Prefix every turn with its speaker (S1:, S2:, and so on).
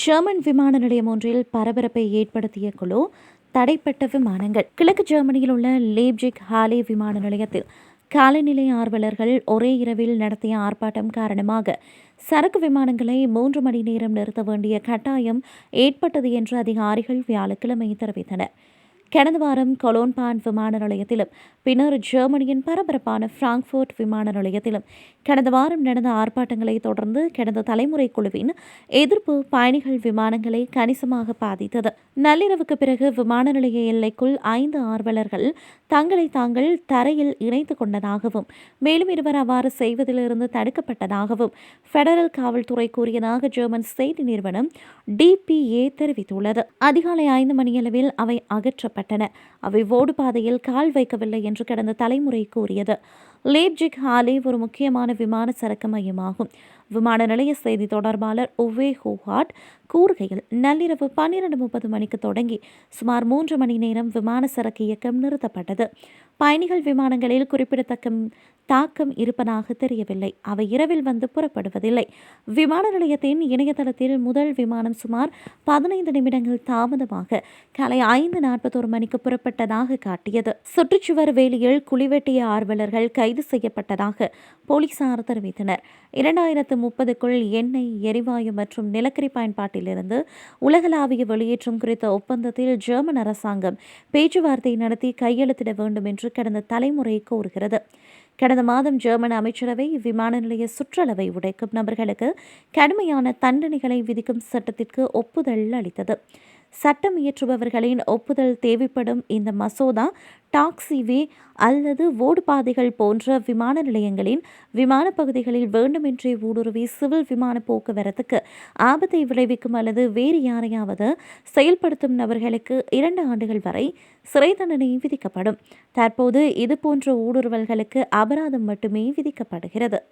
S1: German விமான நிலையம் ஒன்றில் பரபரப்பை ஏற்படுத்திய குழு தடைப்பட்ட விமானங்கள். கிழக்கு ஜெர்மனியில் உள்ள லேப்ஜிக் ஹாலே விமான நிலையத்தில் காலநிலை ஆர்வலர்கள் ஒரே இரவில் நடத்திய ஆர்ப்பாட்டம் காரணமாக சரக்கு விமானங்களை மூன்று மணி நேரம் நிறுத்த வேண்டிய கட்டாயம் ஏற்பட்டது என்று அதிகாரிகள் வியாழக்கிழமை தெரிவித்தனர். கடந்த வாரம் கொலோன்பான் விமான நிலையத்திலும் பின்னர் ஜெர்மனியின் பரபரப்பான பிராங்க்ஃபோர்ட் விமான நிலையத்திலும் கடந்த வாரம் நடந்த ஆர்ப்பாட்டங்களை தொடர்ந்து கடந்த தலைமுறை குழுவின் எதிர்ப்பு பயணிகள் விமானங்களை கணிசமாக பாதித்தது. நள்ளிரவுக்கு பிறகு விமான நிலைய எல்லைக்குள் ஐந்து ஆர்வலர்கள் தங்களை தாங்கள் தரையில் இணைத்து கொண்டதாகவும் மேலும் இருவர் அவ்வாறு செய்வதிலிருந்து தடுக்கப்பட்டதாகவும் பெடரல் காவல்துறை கூறியதாக ஜெர்மன் செய்தி நிறுவனம் டிபிஏ தெரிவித்துள்ளது. அதிகாலை ஐந்து மணியளவில் அவை கட்டன அவை ஓடு பாதையில் கால் வைக்கவில்லை என்று கடந்த தலைமுறை கூறியது. லேப்ஜிக் ஹாலே ஒரு முக்கியமான விமான சரக்கு மையமாகும். விமான நிலைய செய்தி தொடர்பாளர் ஒவே ஹோஹாட் கூறுகையில் நள்ளிரவு பன்னிரண்டு முப்பது மணிக்கு தொடங்கி சுமார் மூன்று மணி நேரம் விமான சரக்கு இயக்கம் நிறுத்தப்பட்டது. பயணிகள் விமானங்களில் குறிப்பிடத்தக்க தாக்கம் இருப்பதாக தெரியவில்லை. அவை இரவில் வந்து புறப்படுவதில்லை. விமான நிலையத்தின் இணையதளத்தில் முதல் விமானம் சுமார் பதினைந்து நிமிடங்கள் தாமதமாக காலை ஐந்து நாற்பத்தோரு மணிக்கு புறப்பட்டதாக காட்டியது. சுற்றுச்சுவர் வேலியில் குளிவெட்டிய ஆர்வலர்கள் கைது செய்யப்பட்டதாக போலீசார் தெரிவித்தனர். இரண்டாயிரத்து முப்பதுக்குள் எண்ணெய் எரிவாயு மற்றும் நிலக்கரி பயன்பாட்டிலிருந்து உலகளாவிய வெளியேற்றம் குறித்த ஒப்பந்தத்தில் ஜெர்மன் அரசாங்கம் பேச்சுவார்த்தை நடத்தி கையெழுத்திட வேண்டும் என்று கடந்த தலைமுறை கோருகிறது கடந்த மாதம் ஜெர்மன் அமைச்சரவை விமான நிலைய சுற்றளவை உடைக்கும் நபர்களுக்கு கடுமையான தண்டனைகளை விதிக்கும் சட்டத்திற்கு ஒப்புதல் அளித்தது. சட்டம் இயற்றுபவர்களின் ஒப்புதல் தேவைப்படும் இந்த மசோதா டாக்ஸிவே அல்லது ஓடுபாதைகள் போன்ற விமான நிலையங்களின் விமான பகுதிகளில் வேண்டுமென்றே ஊடுருவி சிவில் விமான போக்குவரத்துக்கு ஆபத்தை விளைவிக்கும் அல்லது வேறு யாரையாவது செயல்படுத்தும் நபர்களுக்கு இரண்டு ஆண்டுகள் வரை சிறை தண்டனை விதிக்கப்படும். தற்போது இதுபோன்ற ஊடுருவல்களுக்கு அபராதம் மட்டுமே விதிக்கப்படுகிறது.